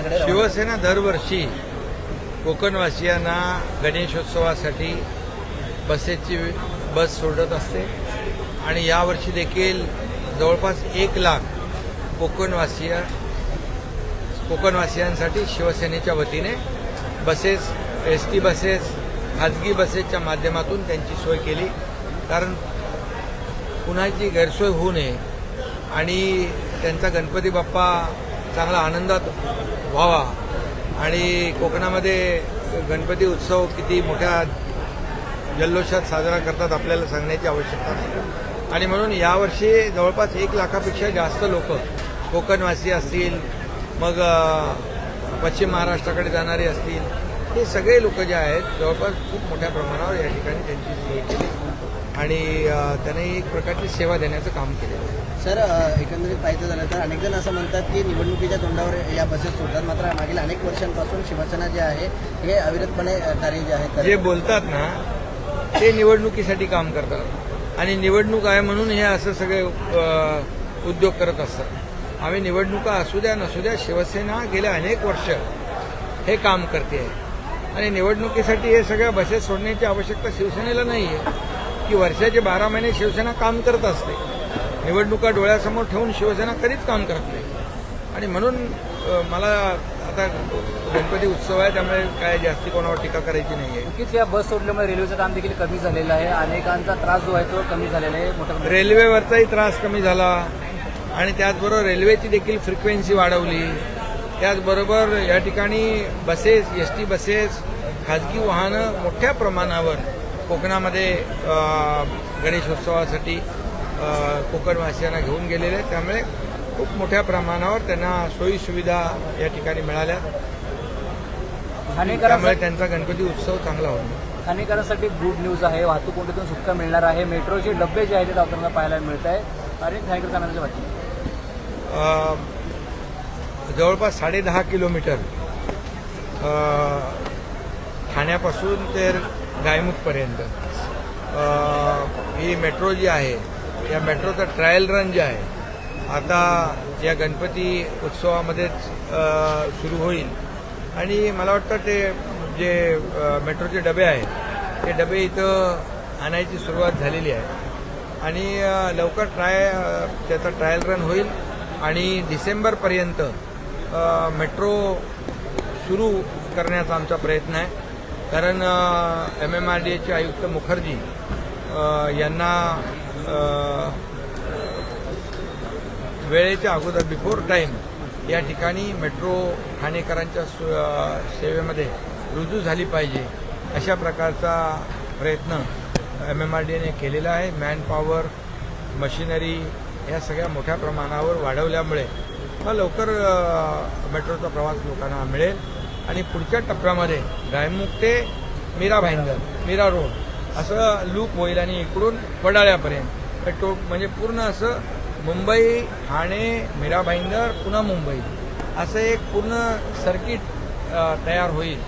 मैदानाकडे शिवसेना दरवर्षी कोकणवासियांना गणेशोत्सवासाठी बसेसची बस सोडत असते. आणि यावर्षी देखील जवळपास एक लाख कोकणवासीय कोकणवासियांसाठी शिवसेनेच्या वतीने बसेस एस टी बसेस खाजगी बसेसच्या माध्यमातून त्यांची सोय केली. कारण कुणाची गैरसोय होऊ नये आणि त्यांचा गणपती बाप्पा चांगला आनंदात व्हावा. आणि कोकणामध्ये गणपती उत्सव किती मोठ्या जल्लोषात साजरा करतात आपल्याला सांगण्याची आवश्यकता नाही. आणि म्हणून यावर्षी जवळपास एक लाखापेक्षा जास्त लोक कोकणवासी असतील मग पश्चिम महाराष्ट्राकडे जाणारे असतील हे सगळे लोक जे आहेत जवळपास खूप मोठ्या प्रमाणावर या ठिकाणी त्यांची सोय केली. आणि त्याने एक प्रकारची सेवा देण्याचं काम केलं सर अ, एकंदरीत पाहायचं झालं तर अनेक जण असं म्हणतात की निवडणुकीच्या तोंडावर या बसेस सुटतात मात्र मागील अनेक वर्षांपासून शिवसेना जे आहे हे अविरतपणे कार्य जे आहे जे बोलतात ना ते निवडणुकीसाठी काम करतात. आणि निवडणूक आहे म्हणून हे असं सगळे उद्योग करत असतात. आम्ही निवडणुका असू द्या नसू द्या शिवसेना गेल्या अनेक वर्ष हे काम करते आणि निवडणुकीसाठी हे सगळ्या बसेस सोडण्याची आवश्यकता शिवसेनेला नाही आहे की वर्षाचे बारा महिने शिवसेना काम करत असते. निवडणुका डोळ्यासमोर ठेवून शिवसेना कधीच काम करत नाही. आणि म्हणून मला आता गणपती उत्सव आहे त्यामुळे काय जास्ती कोणावर टीका करायची नाही आहे नक्कीच या बस सोडल्यामुळे रेल्वेचं काम देखील कमी झालेलं आहे. अनेकांचा त्रास जो आहे तो कमी झालेला आहे. प्रमाणात. रेल्वेवरचाही त्रास कमी झाला. आणि त्याचबरोबर रेल्वेची देखील फ्रिक्वेन्सी वाढवली. त्याचबरोबर या ठिकाणी बसेस एस टी बसेस खाजगी वाहनं मोठ्या प्रमाणावर कोकणामध्ये गणेशोत्सवासाठी कोकणवासियांना घेऊन गेलेले आहेत. त्यामुळे खूप मोठ्या प्रमाणावर त्यांना सोयी सुविधा या ठिकाणी मिळाल्या. त्यामुळे त्यांचा गणपती उत्सव चांगला होता. ठाणेकरांसाठी गुड न्यूज आहे वाहतूक कोंडीतून सुटका मिळणार आहे. मेट्रोचे डबे जे आहेत ते धावताना पाहायला मिळत आहे आणि ठाणेकर अ, जवळपास साडेदहा किलोमीटर ठाण्यापासून ते गायमुखपर्यंत. ही मेट्रो जी आहे या मेट्रोचा ट्रायल रन जे आहे आता या गणपती उत्सवामध्येच सुरू होईल. आणि मला वाटतं ते जे मेट्रोचे डबे आहेत ते डबे इथं आणायची सुरुवात झालेली आहे. आणि लवकर ट्राय त्याचा ट्रायल रन होईल. आणि डिसेंबरपर्यंत मेट्रो सुरू करण्याचा आमचा प्रयत्न आहे. कारण एम एम आर डी एचे आयुक्त मुखर्जी यांना वेळेच्या अगोदर बिफोर टाईम या ठिकाणी मेट्रो ठाणेकरांच्या सु- सेवेमध्ये रुजू झाली पाहिजे अशा प्रकारचा प्रयत्न एम एम आर डी एने केलेला आहे. मॅन पॉवर मशिनरी या सगळ्या मोठ्या प्रमाणावर वाढवल्यामुळे हा लवकर मेट्रोचा प्रवास लोकांना मिळेल. आणि पुढच्या टप्प्यामध्ये गायमुख ते मीरा भाईंदर मीरा रोड असं लूप होईल आणि इकडून वडाळ्यापर्यंत. मेट्रो म्हणजे पूर्ण असं मुंबई ठाणे मीरा भाईंदर पुन्हा मुंबई. असं एक पूर्ण सर्किट तयार होईल.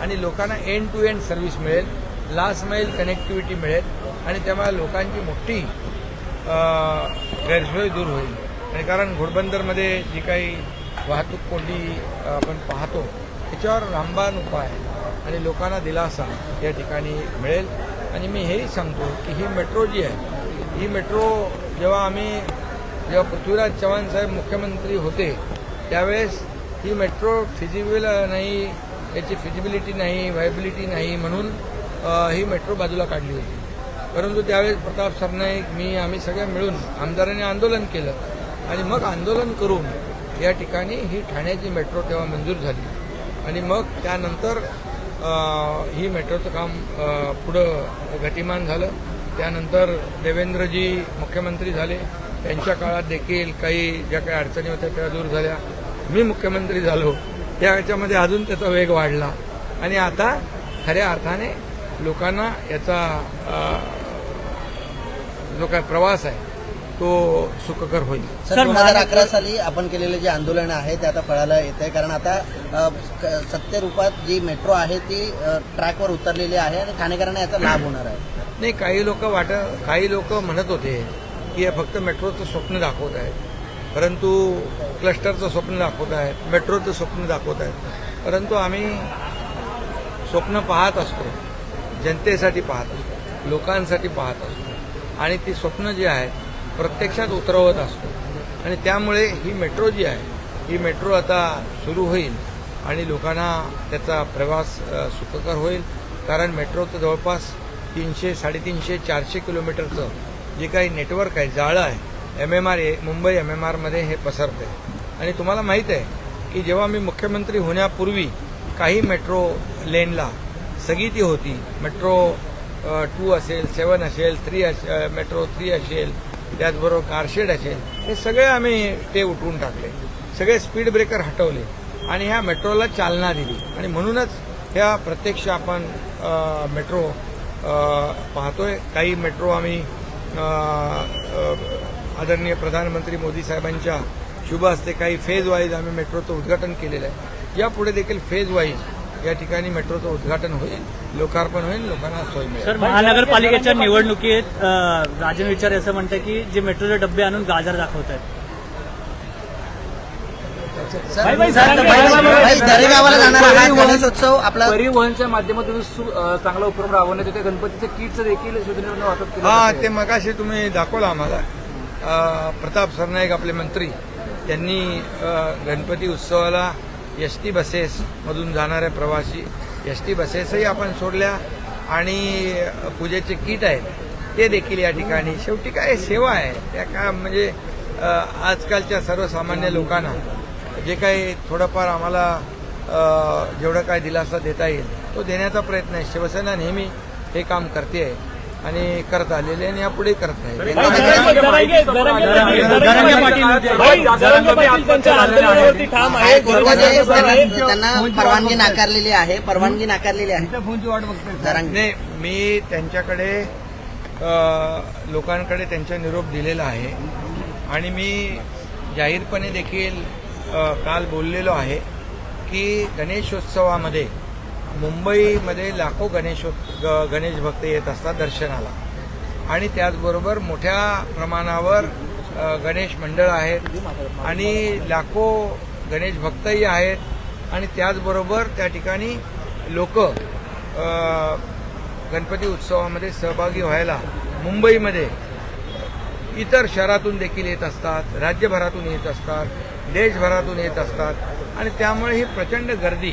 आणि लोकांना एंड टू एंड सर्व्हिस मिळेल. लास्ट माईल कनेक्टिव्हिटी मिळेल. आणि त्यामुळे लोकांची मोठी गैरसोय दूर होईल. आणि कारण घोडबंदरमध्ये जी काही वाहतूक कोंडी आपण पाहतो त्याच्यावर रामबाण उपाय आणि लोकांना दिलासा या ठिकाणी मिळेल. आणि मी हेही सांगतो की ही मेट्रो जी आहे ही मेट्रो जेव्हा आम्ही जेव्हा पृथ्वीराज चव्हाण साहेब मुख्यमंत्री होते त्यावेळेस ही मेट्रो फिजिबल नाही याची फिजिबिलिटी नाही व्हायबिलिटी नाही म्हणून ही मेट्रो बाजूला काढली होती. परंतु त्यावेळेस प्रताप सरनाईक मी आम्ही सगळे मिळून आमदारांनी आंदोलन केलं. आणि मग आंदोलन करून या ठिकाणी ही ठाण्याची मेट्रो तेव्हा मंजूर झाली. आणि मग त्यानंतर ही मेट्रोचं काम पुढं गतिमान झालं. त्यानंतर देवेंद्रजी मुख्यमंत्री झाले. त्यांच्या काळात देखील काही ज्या काही अडचणी होत्या त्या दूर झाल्या. मी मुख्यमंत्री झालो. त्या याच्यामध्ये अजून त्याचा वेग वाढला. आणि आता खऱ्या अर्थाने लोकांना याचा जो काय प्रवास आहे तो सुखकर होईल. सर दोन हजार अकरा साली आपण केलेले जे आंदोलन आहे ते आता फळाला येत आहे कारण आता अ, क- सत्यरूपात जी मेट्रो आहे ती ट्रॅकवर उतरलेली आहे आणि ठाणेकरांना याचा लाभ होणार आहे. नाही काही लोक वाट काही लोक म्हणत होते की हे फक्त मेट्रोचं स्वप्न दाखवत आहेत. परंतु क्लस्टरचं स्वप्न दाखवत आहेत मेट्रोचं स्वप्न दाखवत आहेत. परंतु आम्ही स्वप्न पाहत असतो जनतेसाठी पाहत असतो लोकांसाठी पाहत असतो. आणि ती स्वप्न जी आहेत प्रत्यक्षात उतरवत असतो. आणि त्यामुळे ही मेट्रो जी आहे ही मेट्रो आता सुरू होईल आणि लोकांना त्याचा प्रवास सुखकर होईल. कारण मेट्रोचं जवळपास तीनशे साडेतीनशे चारशे किलोमीटरचं जे काही नेटवर्क आहे जाळं आहे M M R A Mumbai M M आरमध्ये हे पसरते आणि तुम्हाला माहीत आहे की जेव्हा मी मुख्यमंत्री होण्यापूर्वी काही मेट्रो लेनला स्थगिती होती मेट्रो टू असेल सेवन असेल थ्री असे मेट्रो थ्री असेल त्याचबरोबर कारशेड असेल हे सगळे आम्ही ते उठवून टाकले. सगळे स्पीड ब्रेकर हटवले. आणि ह्या मेट्रोला चालना दिली. आणि म्हणूनच ह्या प्रत्यक्ष आपण मेट्रो पाहतोय. काही मेट्रो आम्ही आदरणीय प्रधानमंत्री मोदी साहेबांच्या शुभ असते काही फेज वाईज आम्ही मेट्रोचं उद्घाटन केलेलं आहे. यापुढे देखील फेज वाईज या ठिकाणी मेट्रोचं उद्घाटन होईल लोकार्पण होईल लोकांना सोय मिळेल. सर महानगरपालिकेच्या निवडणुकीत अ, राजन विचार असं म्हणतं की जे मेट्रोचे डबे आणून गाजर दाखवत आहेत सर, दरेगावाला जाणार गणेशोत्सव आपला परिवहनच्या माध्यमातून सु- अ, चांगला उपक्रम राबवण्यात येते गणपतीचं किटचं देखील शिवसेनेकडून वाटप केलं हा. ते मगाशी तुम्ही दाखवलं आम्हाला. अ, प्रताप सरनाईक आपले मंत्री त्यांनी अ, गणपती उत्सवाला एस टी बसेसमधून जाणाऱ्या प्रवासी एस टी बसेसही आपण सोडल्या आणि पूजेचे किट आहेत ते देखील या ठिकाणी. शेवटी काय सेवा आहे? त्या का म्हणजे आजकालच्या सर्वसामान्य लोकांना जे काही थोडंफार आम्हाला जेवढं काय दिलासा देता येईल तो देण्याचा प्रयत्न आहे. शिवसेना नेहमी हे काम करते आहे. आणि करत आलेले आणि यापुढे करत आहे. त्यांना त्यांना परवानगी नाकारलेली आहे परवानगी नाकारलेली आहे. नाही मी त्यांच्याकडे लोकांकडे त्यांचा निरोप दिलेला आहे. आणि मी जाहीरपणे देखील काल बोललेलो आहे की गणेशोत्सवामध्ये मुंबईमध्ये लाखो गणेश ग- गणेश भक्त येत असतात दर्शनाला. आणि त्याचबरोबर मोठ्या प्रमाणावर गणेश मंडळ आहेत आणि लाखो गणेश भक्तही आहेत. आणि त्याचबरोबर त्या ठिकाणी लोक गणपती उत्सवामध्ये सहभागी व्हायला मुंबईमध्ये इतर शहरातून देखील येत असतात राज्यभरातून येत असतात देशभरातून येत असतात. आणि त्यामुळे ही प्रचंड गर्दी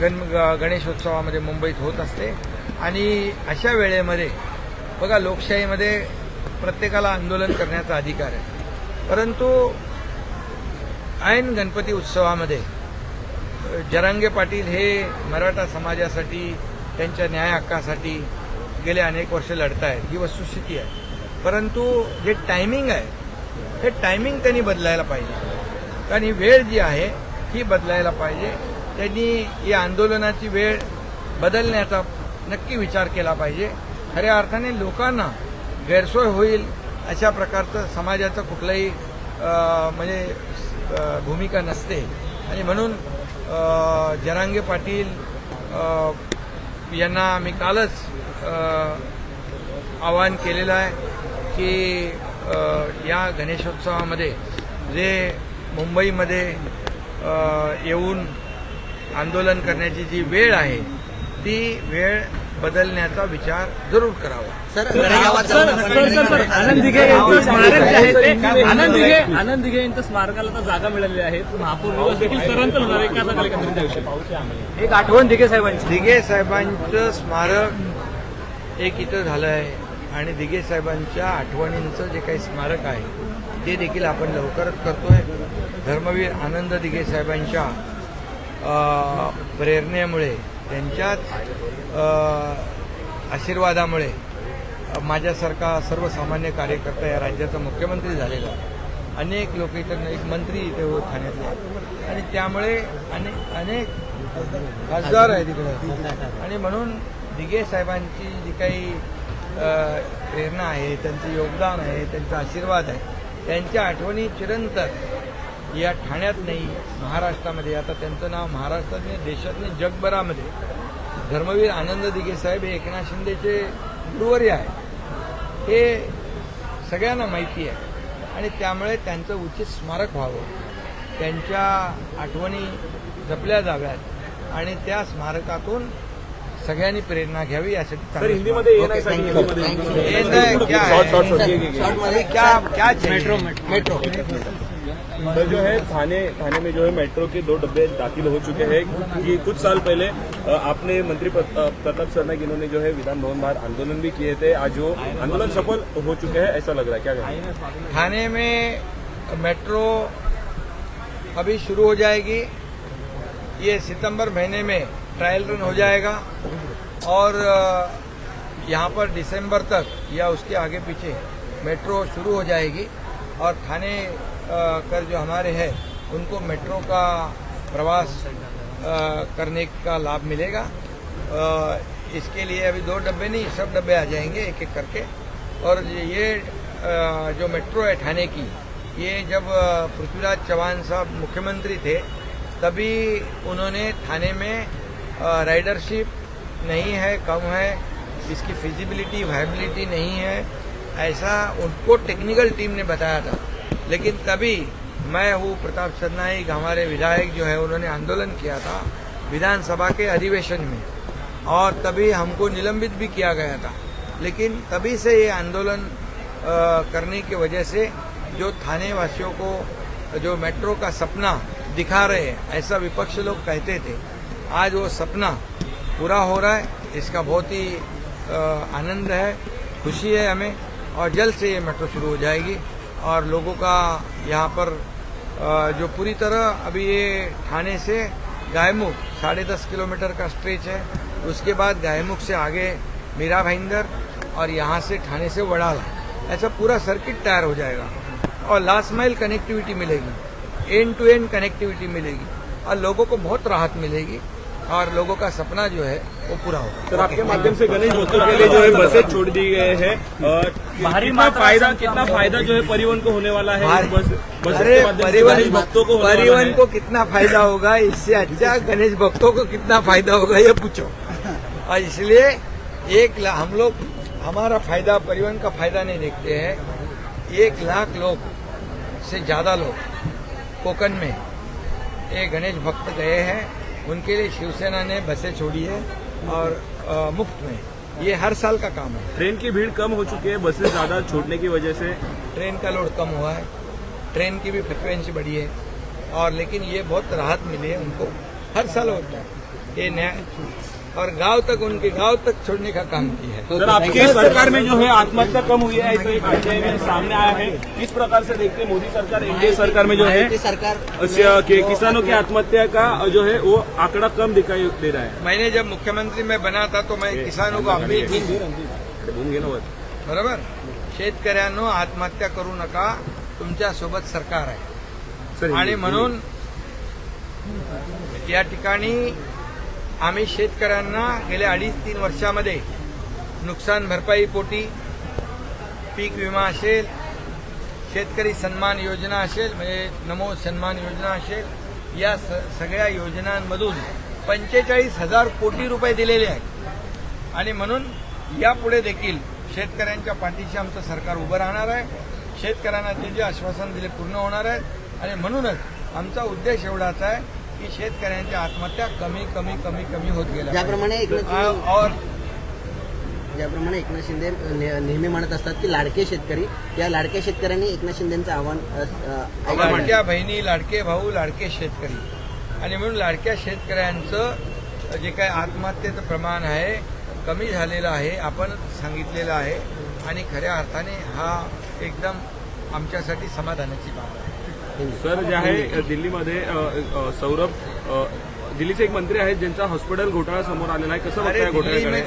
गण ग- गणेशोत्सवामध्ये मुंबईत होत असते. आणि अशा वेळेमध्ये बघा लोकशाहीमध्ये प्रत्येकाला आंदोलन करण्याचा अधिकार आहे. परंतु ऐन गणपती उत्सवामध्ये जरांगे पाटील हे मराठा समाजासाठी त्यांच्या न्याय हक्कासाठी गेले अनेक वर्ष लढत आहेत ही वस्तुस्थिती आहे. परंतु जे टायमिंग आहे हे टायमिंग त्यांनी बदलायला पाहिजे. कारण ही वेळ जी आहे ही बदलायला पाहिजे. त्यांनी या आंदोलनाची वेळ बदलण्याचा नक्की विचार केला पाहिजे. खऱ्या अर्थाने लोकांना गैरसोय होईल अशा प्रकारचं समाजाचं कुठलंही म्हणजे भूमिका नसते. आणि म्हणून जरांगे पाटील यांना मी कालच आवाहन केलेलं आहे की या गणेशोत्सवामध्ये जे मुंबईमध्ये येऊन आंदोलन करण्याची जी वेळ आहे ती वेळ बदलण्याचा विचार जरूर करावा. सर आनंद दिघे यांचं स्मारक जे आहे. ते आनंद दिघे आनंद दिघे यांच्या स्मारकाला आता जागा मिळाली आहे. महापौर दिवस देखील होणार आहे. त्याविषयी? एक आठवण दिघे साहेबांची. दिघे साहेबांचं स्मारक एक इथं झालं आहे आणि दिघे साहेबांच्या आठवणींचं जे काही स्मारक आहे ते देखील आपण लवकरच करतोय. धर्मवीर आनंद दिघे साहेबांच्या प्रेरणेमुळे त्यांच्याच आशीर्वादामुळे माझ्यासारखा सर्वसामान्य कार्यकर्ता या राज्याचा मुख्यमंत्री झालेला अनेक लोक इथं एक मंत्री इथे हो ठाण्यातले आणि त्यामुळे अनेक अनेक खासदार आहे तिकडे आणि म्हणून दिघे साहेबांची जी काही प्रेरणा आहे त्यांचं योगदान आहे त्यांचा आशीर्वाद आहे त्यांच्या आठवणी चिरंतर या ठाण्यात नाही महाराष्ट्रामध्ये. आता त्यांचं नाव महाराष्ट्रात नाही देशात नाही जगभरामध्ये. धर्मवीर आनंद दिघे साहेब हे एकनाथ शिंदेचे गुरुवर्य आहे हे सगळ्यांना माहिती आहे. आणि त्यामुळे त्यांचं उचित स्मारक व्हावं. त्यांच्या आठवणी जपल्या जाव्यात. आणि त्या स्मारकातून सगळ्यांनी प्रेरणा घ्यावी यासाठी हिंदीमध्ये मेट्रो मेट्रो सर, जो है, थाने थाने में जो है, मेट्रो के दो डब्बे दाखिल हो चुके हैं। कि कुछ साल पहले आपने मंत्री प्र- प्रताप सरनाईक इन्होंने जो है, विधान भवन बाहर आंदोलन भी किए थे। आज वो आंदोलन सफल हो चुके हैं, ऐसा लग रहा है। क्या कहेंगे थाने में मेट्रो अभी शुरू हो जाएगी। ये सितंबर महीने में ट्रायल रन हो जाएगा और यहाँ पर दिसंबर तक या उसके आगे पीछे मेट्रो शुरू हो जाएगी और थाने कर जो हमारे हैं, उनको मेट्रो का प्रवास करने का लाभ मिलेगा। इसके लिए अभी दो डब्बे नहीं, सब डब्बे आ जाएँगे एक एक करके। और ये जो मेट्रो है ठाणे की, ये जब पृथ्वीराज चौहान साहब मुख्यमंत्री थे, तभी उन्होंने थाने में राइडरशिप नहीं है, कम है, इसकी फिजिबिलिटी वायबिलिटी नहीं है, ऐसा उनको टेक्निकल टीम ने बताया था। लेकिन तभी मैं हूँ प्रताप सरनाईक हमारे विधायक जो है, उन्होंने आंदोलन किया था विधानसभा के अधिवेशन में। और तभी हमको निलंबित भी किया गया था। लेकिन तभी से ये आंदोलन करने की वजह से जो थाने वासियों को, जो मेट्रो का सपना दिखा रहे हैं, ऐसा विपक्ष लोग कहते थे, आज वो सपना पूरा हो रहा है। इसका बहुत ही आनंद है, खुशी है हमें, और जल्द से ये मेट्रो शुरू हो जाएगी। और लोगों का यहाँ पर जो पूरी तरह अभी ये थाने से गायमुख, साढ़े दस किलोमीटर का स्ट्रेच है। उसके बाद गायमुख से आगे मीरा भाईंदर और यहाँ से थाने से वड़ाला। ऐसा पूरा सर्किट तैयार हो जाएगा और लास्ट माइल कनेक्टिविटी मिलेगी एंड टू एंड कनेक्टिविटी मिलेगी और लोगों को बहुत राहत मिलेगी। और लोगों का सपना जो है वो पूरा होगा सर आपके माध्यम से गणेश भक्तों के लिए जो है बसें छोड़ दी गए हैं भारी कितना फ़ायदा कितना फ़ायदा जो है परिवहन को होने वाला है बस बस अरे परिवहन भक्तों को परिवहन को कितना फ़ायदा होगा इससे अच्छा गणेश भक्तों को कितना फ़ायदा होगा ये पूछो। और इसलिए एक हम लोग हमारा फ़ायदा परिवहन का फ़ायदा नहीं देखते हैं। एक लाख लोग से ज़्यादा लोग कोकन में ये गणेश भक्त गए हैं। उनके लिए शिवसेना ने बसें छोड़ी है और आ, मुफ़्त में। ये हर साल का काम है। ट्रेन की भीड़ कम हो चुकी है बसें ज़्यादा छोड़ने की वजह से। ट्रेन का लोड कम हुआ है। ट्रेन की भी फ्रिक्वेंसी बढ़ी है। और लेकिन ये बहुत राहत मिली है उनको। हर साल होता है। ये नया और गांव तक उनके गांव तक छोड़ने का काम किया है। सर आपकी सरकार में जो है आत्महत्या कम हुई है ऐसा में सामने आया है। किस प्रकार से देखते हैं मोदी सरकार एनडीए सरकार में जो है? सरकार। किसानों की आत्महत्या का जो है वो आंकड़ा कम दिखाई दे रहा है। मैंने जब मुख्यमंत्री में बना था तो मैं किसानों को अपील. बरोबर? शेतकऱ्यांनो आत्महत्या करू नका तुमच्यासोबत सरकार आहे. आणि म्हणून या ठिकाणी आम्ही शेतकऱ्यांना गेल्या अडीच तीन वर्षामध्ये नुकसान भरपाई पोटी पीक विमा असेल शेतकरी सन्मान योजना असेल म्हणजे नमो सन्मान योजना असेल या स सगळ्या योजनांमधून पंचेचाळीस हजार कोटी रुपये दिलेले आहेत. आणि म्हणून यापुढे देखील शेतकऱ्यांच्या पाठीशी आमचं सरकार उभं राहणार आहे. शेतकऱ्यांना ते जे आश्वासन दिले पूर्ण होणार आहे आणि म्हणूनच आमचा उद्देश एवढाच आहे की शेतकऱ्यांच्या आत्महत्या कमी कमी कमी कमी होत गेल्या ज्याप्रमाणे और ज्याप्रमाणे एकनाथ शिंदे नेहमी म्हणत असतात की लाडके शेतकरी या लाडक्या शेतकऱ्यांनी एकनाथ शिंदेचं आव्हान. लाडक्या बहिणी लाडके भाऊ लाडके शेतकरी. आणि म्हणून लाडक्या शेतकऱ्यांचं जे काही आत्महत्येचं प्रमाण आहे कमी झालेलं आहे आपण सांगितलेलं आहे. आणि खऱ्या अर्थाने हा एकदम आमच्यासाठी समाधानाची बाब आहे. सर जे आहे दिल्लीमध्ये सौरभ दिल्लीचे एक मंत्री आहेत ज्यांचा हॉस्पिटल घोटाळा समोर आलेला आहे कसं बघताय घोटाळ्याकडे